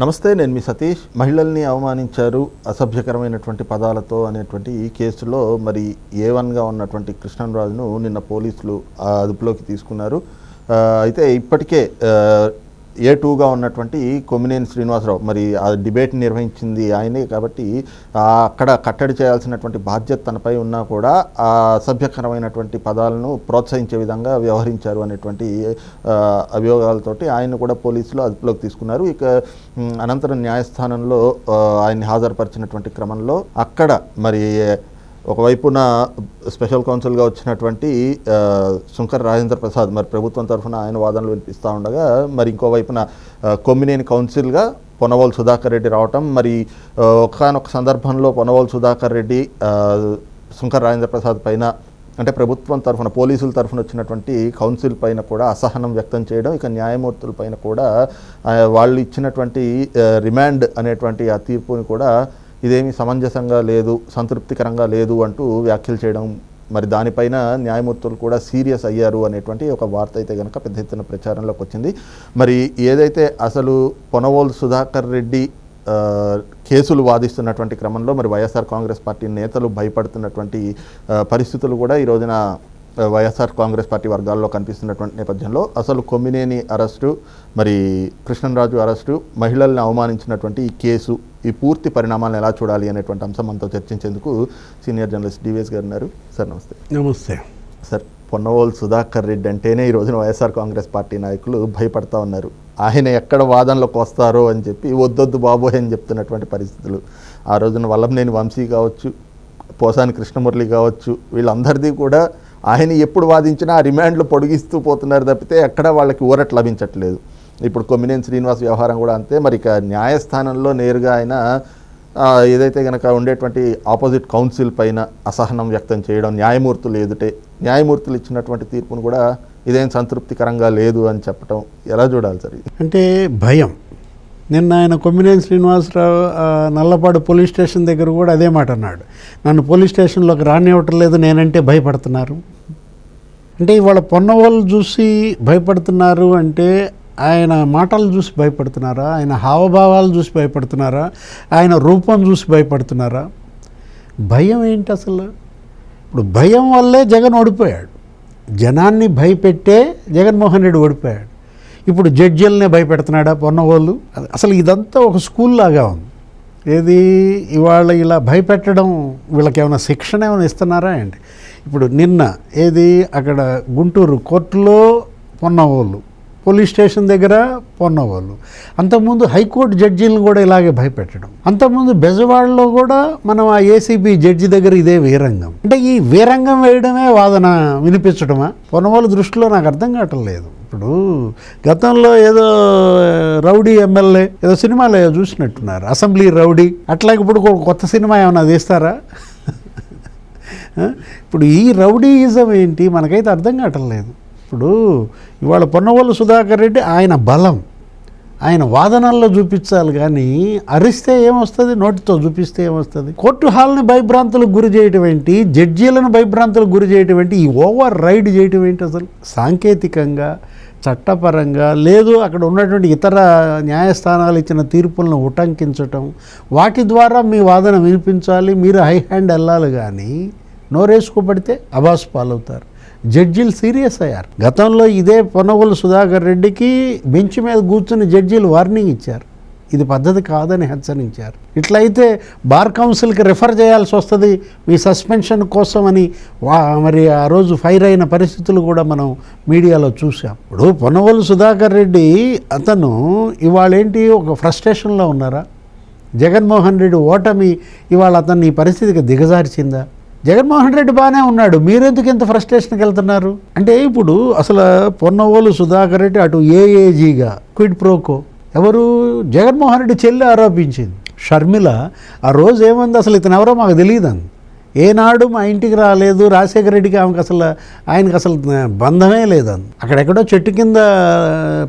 నమస్తే నేను మీ సతీష్. మహిళల్ని అవమానించారు అసభ్యకరమైనటువంటి పదాలతో అనేటువంటి ఈ కేసులో మరి ఏ వన్గా ఉన్నటువంటి కృష్ణరాజును నిన్న పోలీసులు అదుపులోకి తీసుకున్నారు. అయితే ఇప్పటికే ఏ టూగా ఉన్నటువంటి కొమ్మినేని శ్రీనివాసరావు మరి ఆ డిబేట్ నిర్వహించింది ఆయనే కాబట్టి అక్కడ కట్టడి చేయాల్సినటువంటి బాధ్యత తనపై ఉన్నా కూడా ఆ అసభ్యకరమైనటువంటి పదాలను ప్రోత్సహించే విధంగా వ్యవహరించారు అనేటువంటి అభియోగాలతోటి ఆయన కూడా పోలీసులు అదుపులోకి తీసుకున్నారు. ఇక అనంతరం న్యాయస్థానంలో ఆయన్ని హాజరుపరిచినటువంటి క్రమంలో అక్కడ మరి ఒకవైపున స్పెషల్ కౌన్సిల్గా వచ్చినటువంటి శంకర్ రాజేంద్ర ప్రసాద్ మరి ప్రభుత్వం తరఫున ఆయన వాదనలు వినిపిస్తూ ఉండగా మరి ఇంకోవైపున కొమ్మినేని కౌన్సిల్గా పొనవోలు సుధాకర్ రెడ్డి రావటం మరి ఒకనొక సందర్భంలో పొనవోలు సుధాకర్ రెడ్డి శంకర్ రాజేంద్ర ప్రసాద్ పైన అంటే ప్రభుత్వం తరఫున పోలీసుల తరఫున వచ్చినటువంటి కౌన్సిల్ పైన కూడా అసహనం వ్యక్తం చేయడం ఇక న్యాయమూర్తుల పైన కూడా వాళ్ళు ఇచ్చినటువంటి రిమాండ్ అనేటువంటి ఆ తీర్పుని కూడా ఇదేమీ సమంజసంగా లేదు సంతృప్తికరంగా లేదు అంటూ వ్యాఖ్యలు చేయడం మరి దానిపైన న్యాయమూర్తులు కూడా సీరియస్ అయ్యారు అనేటువంటి ఒక వార్త అయితే కనుక పెద్ద ఎత్తున ప్రచారంలోకి వచ్చింది. మరి ఏదైతే అసలు పొనవోలు సుధాకర్ రెడ్డి కేసులు వాదిస్తున్నటువంటి క్రమంలో మరి వైఎస్ఆర్ కాంగ్రెస్ పార్టీ నేతలు భయపడుతున్నటువంటి పరిస్థితులు కూడా ఈ రోజున వైఎస్ఆర్ కాంగ్రెస్ పార్టీ వర్గాల్లో కనిపిస్తున్నటువంటి నేపథ్యంలో అసలు కొమ్మినేని అరెస్టు మరి కృష్ణరాజు అరెస్టు మహిళల్ని అవమానించినటువంటి ఈ కేసు ఈ పూర్తి పరిణామాలను ఎలా చూడాలి అనేటువంటి అంశం మనతో చర్చించేందుకు సీనియర్ జర్నలిస్ట్ డివిఎస్ గారు ఉన్నారు. సార్ నమస్తే. నమస్తే. సార్ పొన్నవోలు సుధాకర్ రెడ్డి అంటేనే ఈ రోజున వైఎస్ఆర్ కాంగ్రెస్ పార్టీ నాయకులు భయపడతా ఉన్నారు. ఆయన ఎక్కడ వాదనలోకి వస్తారో అని చెప్పి వద్దొద్దు బాబోయ్ అని చెప్తున్నటువంటి పరిస్థితులు. ఆ రోజున వల్లంనేని వంశీ కావచ్చు పోసాని కృష్ణమురళి కావచ్చు వీళ్ళందరిది కూడా ఆయన ఎప్పుడు వాదించినా ఆ రిమాండ్లు పొడిగిస్తూ పోతున్నారు తప్పితే ఎక్కడ వాళ్ళకి ఊరట్ లభించట్లేదు. ఇప్పుడు కొమ్మినేని శ్రీనివాస్ వ్యవహారం కూడా అంతే. మరి ఇక న్యాయస్థానంలో నేరుగా ఆయన ఏదైతే కనుక ఉండేటువంటి ఆపోజిట్ కౌన్సిల్ పైన అసహనం వ్యక్తం చేయడం న్యాయమూర్తులు ఎదుటే న్యాయమూర్తులు ఇచ్చినటువంటి తీర్పును కూడా ఇదేం సంతృప్తికరంగా లేదు అని చెప్పడం ఎలా చూడాలి సార్ ఇది? అంటే భయం. నిన్న ఆయన కొమ్మినేని శ్రీనివాసరావు నల్లపాడు పోలీస్ స్టేషన్ దగ్గర కూడా అదే మాట అన్నాడు. నన్ను పోలీస్ స్టేషన్లోకి రానివ్వటం లేదు నేనంటే భయపడుతున్నారు. అంటే ఇవాళ పొన్నవాళ్ళు చూసి భయపడుతున్నారు అంటే ఆయన మాటలు చూసి భయపడుతున్నారా? ఆయన హావభావాలు చూసి భయపడుతున్నారా? ఆయన రూపం చూసి భయపడుతున్నారా? భయం ఏంటి అసలు? ఇప్పుడు భయం వల్లే జగన్ ఓడిపోయాడు. జనాన్ని భయపెట్టే జగన్మోహన్ రెడ్డి ఓడిపోయాడు. ఇప్పుడు జడ్జీలనే భయపెడుతున్నాడా పొన్నవాళ్ళు? అసలు ఇదంతా ఒక స్కూల్ లాగా ఉంది. ఏది ఇవాళ ఇలా భయపెట్టడం వీళ్ళకి ఏమైనా శిక్షణ ఏమైనా ఇస్తున్నారా అండి ఇప్పుడు నిన్న ఏది అక్కడ గుంటూరు కోర్టులో పొన్నవాళ్ళు పోలీస్ స్టేషన్ దగ్గర పొన్నవాళ్ళు. అంతకుముందు హైకోర్టు జడ్జీలను కూడా ఇలాగే భయపెట్టడం. అంతకుముందు బెజవాడలో కూడా మనం ఆ ఏసీబీ జడ్జి దగ్గర ఇదే వీరంగం. అంటే ఈ వీరంగం వేయడమే వాదన వినిపించడమా పొన్నవాళ్ళ దృష్టిలో నాకు అర్థం కావటం లేదు. ఇప్పుడు గతంలో ఏదో రౌడీ ఎమ్మెల్యే ఏదో సినిమాలో ఏదో చూసినట్టున్నారు. Assembly rowdy. అట్లాగే ఇప్పుడు కొత్త సినిమా ఏమైనా తీస్తారా? ఇప్పుడు ఈ రౌడీయిజం ఏంటి? మనకైతే అర్థం కావటం లేదు. ఇప్పుడు ఇవాళ పొన్నవోలు సుధాకర్ రెడ్డి ఆయన బలం. ఆయన వాదనల్లో చూపించాలి కానీ అరిస్తే ఏమొస్తుంది? నోటితో చూపిస్తే ఏమొస్తుంది? కోర్టు హాల్ని భయభ్రాంతులకు గురి చేయటం ఏంటి? జడ్జీలను భయభ్రాంతులకు గురి చేయటం ఏంటి? ఈ ఓవర్ రైడ్ చేయటం ఏంటి అసలు? సాంకేతికంగా చట్టపరంగా లేదు అక్కడ ఉన్నటువంటి ఇతర న్యాయస్థానాలు ఇచ్చిన తీర్పులను ఉటంకించటం వాటి ద్వారా మీ వాదన వినిపించాలి మీరు హై హ్యాండ్ వెళ్ళాలి కానీ నోరేసుకోబడితే అబాస్ పాలవుతారు. జడ్జీలు సీరియస్ అయ్యారు. గతంలో ఇదే పొనగోలు సుధాకర్ రెడ్డికి బెంచ్ మీద కూర్చుని జడ్జీలు వార్నింగ్ ఇచ్చారు. ఇది పద్ధతి కాదని హెచ్చరించారు. ఇట్లయితే బార్ కౌన్సిల్కి రిఫర్ చేయాల్సి వస్తుంది. మీ సస్పెన్షన్ కోసం అని వా మరి ఆ రోజు ఫైర్ అయిన పరిస్థితులు కూడా మనం మీడియాలో చూసాం ఇప్పుడు పొన్నవోలు సుధాకర్ రెడ్డి అతను ఇవాళేంటి ఒక ఫ్రస్ట్రేషన్లో ఉన్నారా? జగన్మోహన్ రెడ్డి ఓటమి ఇవాళ అతన్ని ఈ పరిస్థితికి దిగజార్చిందా? జగన్మోహన్ రెడ్డి బాగానే ఉన్నాడు. మీరెందుకు ఇంత ఫ్రస్ట్రేషన్కి వెళ్తున్నారు? అంటే ఇప్పుడు అసలు పొన్నవోలు సుధాకర్ రెడ్డి అటు ఏఏజీగా క్విడ్ ప్రోకో ఎవరు? జగన్మోహన్ రెడ్డి చెల్లి ఆరోపించింది. షర్మిల ఆ రోజు ఏమంది అసలు? ఇతను ఎవరో మాకు తెలియదని ఏనాడు మా ఇంటికి రాలేదు. రాజశేఖర రెడ్డికి ఆమెకు అసలు ఆయనకు అసలు బంధమే లేదని అక్కడెక్కడో చెట్టు కింద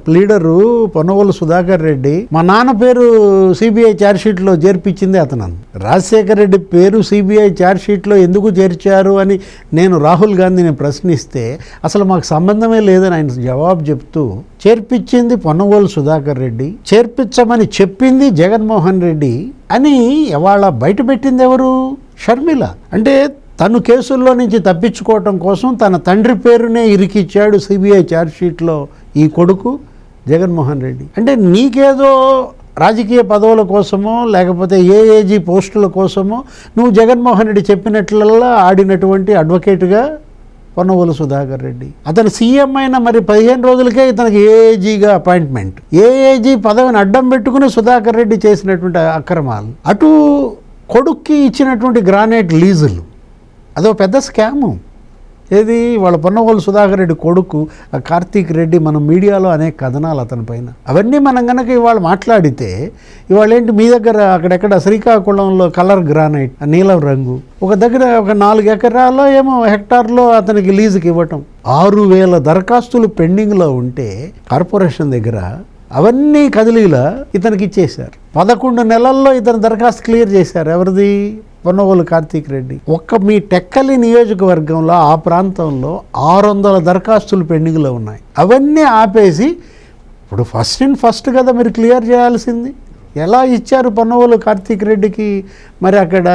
లీడరు పొన్నగోలు సుధాకర్ రెడ్డి మా నాన్న పేరు సిబిఐ ఛార్జ్షీట్లో చేర్పించింది అతను రాజశేఖర రెడ్డి పేరు సిబిఐ ఛార్జ్షీట్లో ఎందుకు చేర్చారు అని నేను రాహుల్ గాంధీని ప్రశ్నిస్తే అసలు మాకు సంబంధమే లేదని ఆయన జవాబు చెప్తూ చేర్పించింది పొన్నగోలు సుధాకర్ రెడ్డి చేర్పించమని చెప్పింది జగన్మోహన్ రెడ్డి అని ఇవాళ బయటపెట్టింది ఎవరు? షర్మిల. అంటే తను కేసుల్లో నుంచి తప్పించుకోవటం కోసం తన తండ్రి పేరునే ఇరికిచ్చాడు సిబిఐ ఛార్జ్షీట్లో ఈ కొడుకు జగన్మోహన్ రెడ్డి. అంటే నీకేదో రాజకీయ పదవుల కోసమో లేకపోతే ఏఏజీ పోస్టుల కోసమో నువ్వు జగన్మోహన్ రెడ్డి చెప్పినట్లల్లా ఆడినటువంటి అడ్వకేట్గా పొన్నవోలు సుధాకర్ రెడ్డి. అతను సీఎం అయిన మరి పదిహేను రోజులకే ఇతనికి ఏఏజీగా అపాయింట్మెంట్. ఏఏజీ పదవిని అడ్డం పెట్టుకుని సుధాకర్ రెడ్డి చేసినటువంటి అక్రమాలు. అటు కొడుక్కి ఇచ్చినటువంటి గ్రానైట్ లీజులు. అదో పెద్ద స్కాము. ఏది? వాళ్ళ పొన్నవోలు సుధాకర్ రెడ్డి కొడుకు ఆ కార్తీక్ రెడ్డి మన మీడియాలో అనేక కథనాలు అతని పైన. అవన్నీ మనం కనుక ఇవాళ మాట్లాడితే ఇవాళ ఏంటి మీ దగ్గర అక్కడెక్కడ శ్రీకాకుళంలో కలర్ గ్రానైట్ నీలం రంగు ఒక దగ్గర ఒక నాలుగు ఎకరాల్లో ఏమో హెక్టార్లో అతనికి లీజుకి ఇవ్వటం. ఆరు వేల దరఖాస్తులు పెండింగ్లో ఉంటే కార్పొరేషన్ దగ్గర అవన్నీ కదిలీలా ఇతనికి ఇచ్చేశారు. పదకొండు నెలల్లో ఇతను దరఖాస్తు క్లియర్ చేశారు. ఎవరిది? పొన్నవోలు కార్తీక్ రెడ్డి. ఒక్క మీ టెక్కలి నియోజకవర్గంలో ఆ ప్రాంతంలో ఆరు వందల దరఖాస్తులు పెండింగ్లో ఉన్నాయి. అవన్నీ ఆపేసి ఇప్పుడు ఫస్ట్ ఇన్ ఫస్ట్ కదా మీరు క్లియర్ చేయాల్సింది. ఎలా ఇచ్చారు పొన్నవోలు కార్తీక్ రెడ్డికి? మరి అక్కడ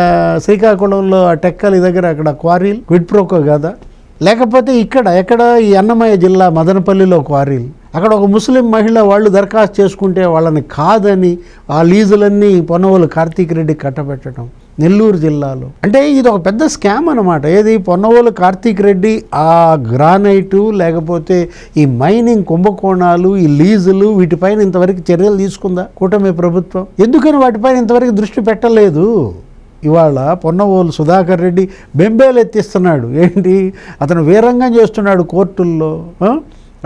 శ్రీకాకుళంలో ఆ టెక్కలి దగ్గర అక్కడ క్వారీలు విడ్ప్రోకో కదా. లేకపోతే ఇక్కడ ఎక్కడ ఈ అన్నమయ్య జిల్లా మదనపల్లిలో క్వారీలు? అక్కడ ఒక ముస్లిం మహిళ వాళ్ళు దరఖాస్తు చేసుకుంటే వాళ్ళని కాదని ఆ లీజులన్నీ పొన్నవోలు కార్తీక్ రెడ్డి కట్టబెట్టడం నెల్లూరు జిల్లాలో. అంటే ఇది ఒక పెద్ద స్కామ్ అనమాట ఏది పొన్నవోలు కార్తీక్ రెడ్డి ఆ గ్రానైటు లేకపోతే ఈ మైనింగ్ కుంభకోణాలు ఈ లీజులు వీటిపైన ఇంతవరకు చర్యలు తీసుకుందా కూటమి ప్రభుత్వం? ఎందుకని వాటిపైన ఇంతవరకు దృష్టి పెట్టలేదు? ఇవాళ పొన్నవోలు సుధాకర్ రెడ్డి బెంబేలు ఎత్తిస్తున్నాడు ఏంటి? అతను వీరంగం చేస్తున్నాడు కోర్టుల్లో.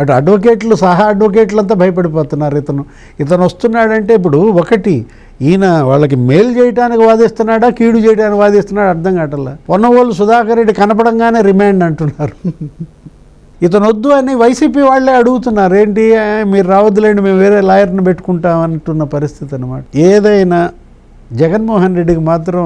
అటు అడ్వకేట్లు సహా అడ్వకేట్లు అంతా భయపడిపోతున్నారు ఇతను. ఇతను వస్తున్నాడంటే ఇప్పుడు ఒకటి ఈయన వాళ్ళకి మేలు చేయడానికి వాదిస్తున్నాడా కీడు చేయడానికి వాదిస్తున్నాడా అర్థం కావట్లా? పొన్నవోలు సుధాకర్ రెడ్డి కనపడంగానే రిమాండ్ అంటున్నారు. ఇతను వద్దు అని వైసీపీ వాళ్ళే అడుగుతున్నారు. ఏంటి మీరు రావద్దులేండి మేము వేరే లాయర్ని పెట్టుకుంటాం అంటున్న పరిస్థితి అనమాట ఏదైనా జగన్మోహన్ రెడ్డికి మాత్రం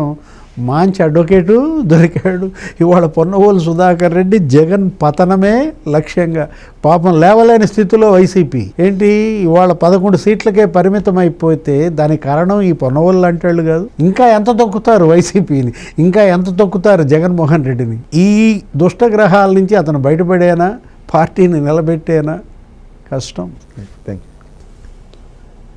మంచి అడ్వకేటు దొరికాడు. ఇవాళ పొన్నవోలు సుధాకర్ రెడ్డి జగన్ పతనమే లక్ష్యంగా. పాపం లేవలేని స్థితిలో వైసీపీ. ఏంటి? ఇవాళ పదకొండు సీట్లకే పరిమితం అయిపోతే దానికి కారణం ఈ పొన్నవోళ్ళు అంటాళ్ళు కాదు. ఇంకా ఎంత తొక్కుతారు వైసీపీని? ఇంకా ఎంత తొక్కుతారు జగన్మోహన్ రెడ్డిని? ఈ దుష్టగ్రహాల నుంచి అతను బయటపడేనా? పార్టీని నిలబెట్టేనా? కష్టం. Thank you